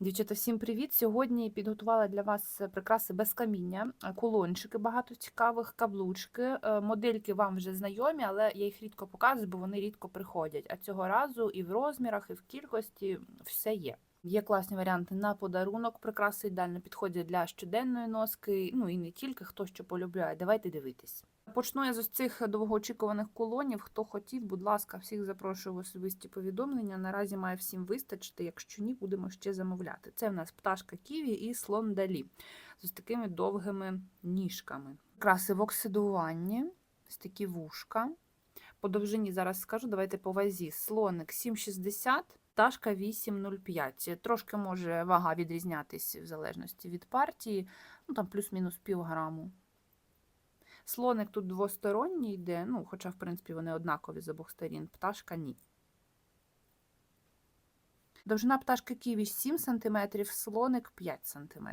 Дівчата, всім привіт! Сьогодні підготувала для вас прикраси без каміння, е, кулончики багато цікавих, каблучки. Е, Модельки вам вже знайомі, але я їх рідко показую, бо вони рідко приходять. А цього разу і в розмірах, і в кількості все є. Є класні варіанти на подарунок. Прикраси ідеально підходять для щоденної носки, ну і не тільки хто що полюбляє. Давайте дивитись. Почну я з цих довгоочікуваних кулонів. Хто хотів, будь ласка, всіх запрошую в особисті повідомлення. Наразі має всім вистачити. Якщо ні, будемо ще замовляти. Це в нас пташка Ківі і слон Далі з такими довгими ніжками. Краси в оксидуванні, ось такі вушка. По довжині зараз скажу, давайте по вазі. Слоник 7,60, пташка 8,05. Трошки може вага відрізнятися в залежності від партії, ну там плюс-мінус пів граму. Слоник тут двосторонній йде, ну, хоча, в принципі, вони однакові з обох сторін. Пташка ні. Довжина пташки ківі 7 см, слоник 5 см.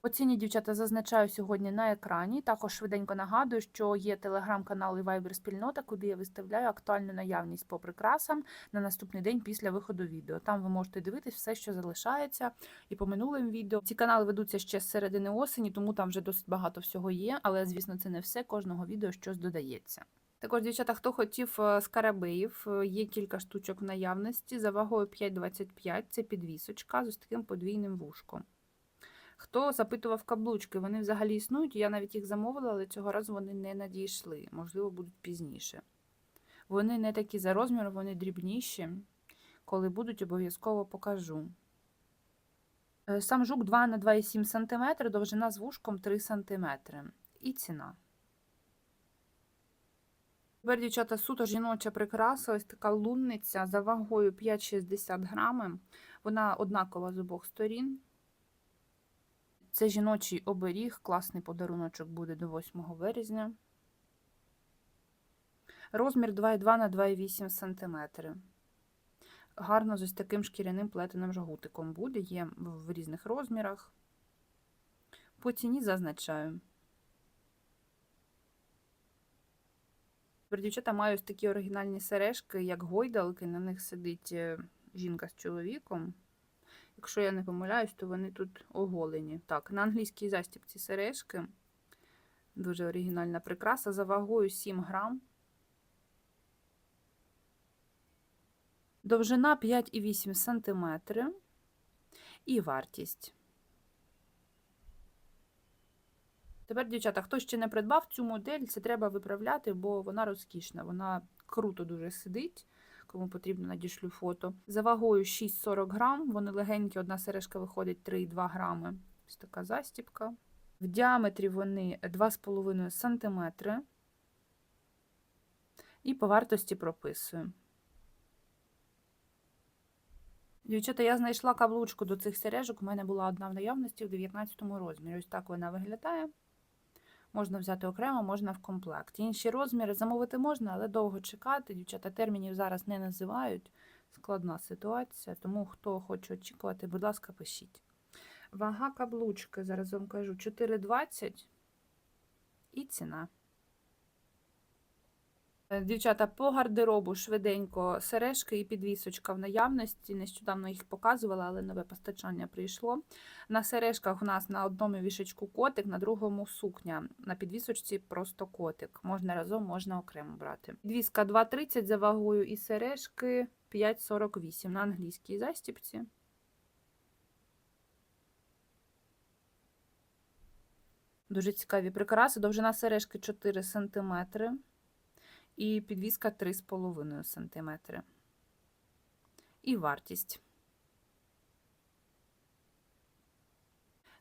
По ціні, дівчата, зазначаю сьогодні на екрані. Також швиденько нагадую, що є телеграм-канал і вайбер-спільнота, куди я виставляю актуальну наявність по прикрасам на наступний день після виходу відео. Там ви можете дивитись все, що залишається, і по минулим відео. Ці канали ведуться ще з середини осені, тому там вже досить багато всього є. Але, звісно, це не все. Кожного відео щось додається. Також, дівчата, хто хотів е, скарабеїв, е, є кілька штучок в наявності. За вагою 5,25 це підвісочка з ось таким подвійним вушком. Хто запитував каблучки, вони взагалі існують. Я навіть їх замовила, але цього разу вони не надійшли. Можливо, будуть пізніше. Вони не такі за розміром, вони дрібніші. Коли будуть, обов'язково покажу. Е, Сам жук 2 на 2,7 см, довжина з вушком 3 см. І ціна. Тепер, дівчата, суто жіноча прикраса, ось така лунниця за вагою 5,60 грами. Вона однакова з обох сторін. Це жіночий оберіг, класний подаруночок буде до 8 березня. Розмір 2,2 на 2,8 см. Гарно з ось таким шкіряним плетеним жгутиком буде, є в різних розмірах. По ціні зазначаю. Дівчата, маю ось такі оригінальні сережки, як гойдалки, на них сидить е, жінка з чоловіком. Якщо я не помиляюсь, то вони тут оголені. Так, на англійській застібці сережки. Дуже оригінальна прикраса. За вагою 7 грам. Довжина 5,8 см. І вартість. Тепер, дівчата, хто ще не придбав цю модель, це треба виправляти, бо вона розкішна. Вона круто дуже сидить кому потрібно, надішлю фото. За вагою 6,40 грам, вони легенькі, одна сережка виходить 3,2 грами. Ось така застіпка. В діаметрі вони 2,5 см. І по вартості прописую. Дівчата, я знайшла каблучку до цих сережок. У мене була одна в наявності в 19 розмірі. Ось так вона виглядає. Можна взяти окремо, можна в комплекті. Інші розміри замовити можна, але довго чекати. Дівчата термінів зараз не називають. Складна ситуація, тому хто хоче очікувати, будь ласка, пишіть. Вага каблучки, зараз вам кажу, 4,20 і ціна. Е, Дівчата, по гардеробу швиденько сережки і підвісочка в наявності. Нещодавно їх показувала, але нове постачання прийшло. На сережках у нас на одному вішечку котик, на другому сукня. На підвісочці просто котик. Можна разом, можна окремо брати. Підвіска 2,30 за вагою і сережки 5,48 на англійській застіпці. Дуже цікаві прикраси. Довжина сережки 4 см і підвіска 3,5 см. І вартість.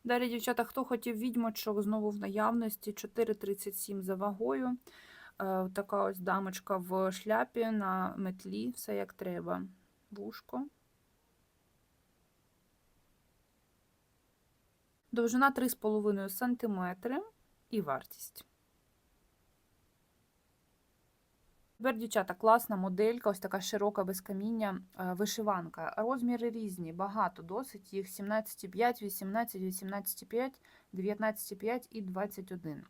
Далі, дівчата, хто хотів відьмочок, знову в наявності 4,37 за вагою. Е, Така ось дамочка в шляпі на метлі, все як треба. Вушко. Довжина 3,5 см і вартість. Тепер, дівчата, класна моделька, ось така широка без каміння, е, вишиванка. Розміри різні, багато досить. Їх 17,5, 18, 18,5, 19,5 і 21.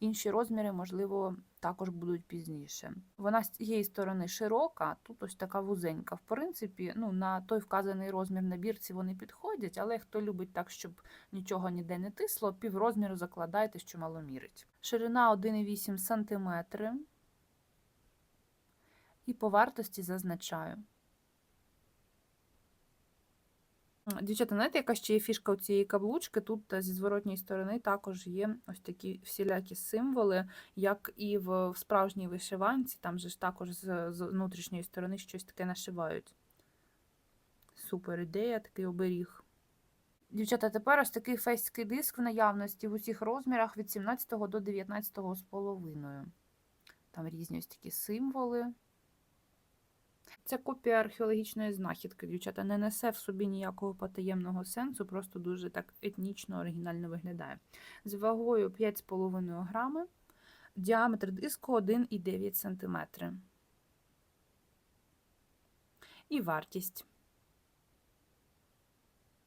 Інші розміри, можливо, також будуть пізніше. Вона з цієї сторони широка, тут ось така вузенька. В принципі, ну, на той вказаний розмір на бірці вони підходять, але хто любить так, щоб нічого ніде не тисло, піврозміру закладайте, що мало мірить. Ширина 1,8 см. І по вартості зазначаю. Дівчата, знаєте, яка ще є фішка у цієї каблучки? Тут е, зі зворотньої сторони також є ось такі всілякі символи, як і в справжній вишиванці, там же ж також з внутрішньої сторони щось таке нашивають. Супер ідея, такий оберіг. Дівчата, тепер ось такий фейський диск в наявності в усіх розмірах від 17 до 19 з половиною. Там різні ось такі символи. Це копія археологічної знахідки, дівчата, не несе в собі ніякого потаємного сенсу, просто дуже так етнічно, оригінально виглядає. З вагою 5,5 грами, діаметр диску 1,9 см. І вартість.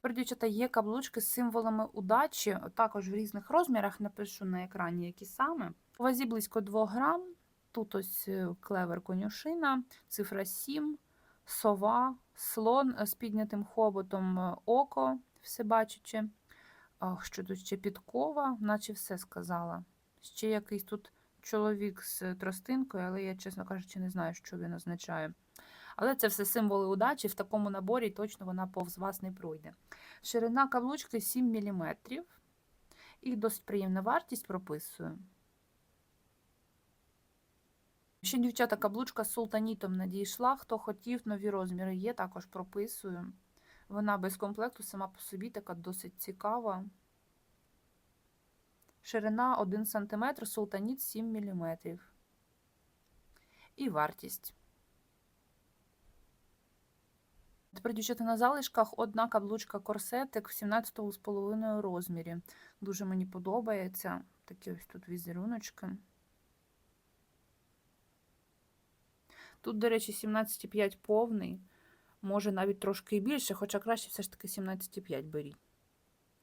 Дівчата, є каблучки з символами удачі, також в різних розмірах, напишу на екрані, які саме. У вазі близько 2 грам. Тут ось е, клевер конюшина, цифра 7, сова, слон з піднятим хоботом, е, око, все бачачи. Що тут ще підкова, наче все сказала. Ще якийсь тут чоловік з тростинкою, але я, чесно кажучи, не знаю, що він означає. Але це все символи удачі, в такому наборі точно вона повз вас не пройде. Ширина каблучки 7 мм. І досить приємна вартість прописую. Ще, дівчата, каблучка з султанітом надійшла. Хто хотів, нові розміри є, також прописую. Вона без комплекту сама по собі така досить цікава. Ширина 1 см, султаніт 7 мм. І вартість. Тепер, дівчата, на залишках одна каблучка корсетик в 17,5 розмірі. Дуже мені подобається. Такі ось тут візеруночки. Тут, до речі, 17,5 повний, може навіть трошки і більше, хоча краще все ж таки 17,5 беріть.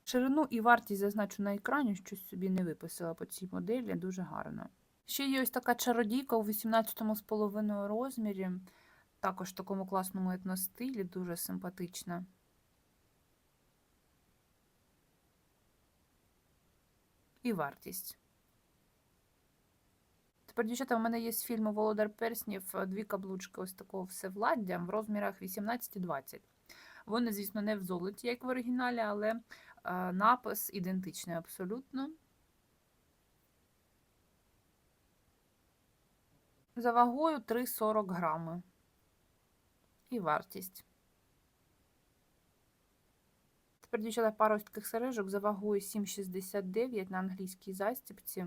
Ширину і вартість зазначу на екрані, щось собі не виписала по цій моделі, дуже гарно. Ще є ось така чародійка у 18,5 розмірі, також в такому класному етностилі, дуже симпатична. І вартість. Тепер, дівчата, у мене є з фільму Володар Перснів дві каблучки ось такого всевладдя в розмірах 18 і 20. Вони, звісно, не в золоті, як в оригіналі, але напис ідентичний абсолютно. За вагою 3,40 грами. І вартість. Тепер, дівчата, пару таких сережок за вагою 7,69 на англійській застіпці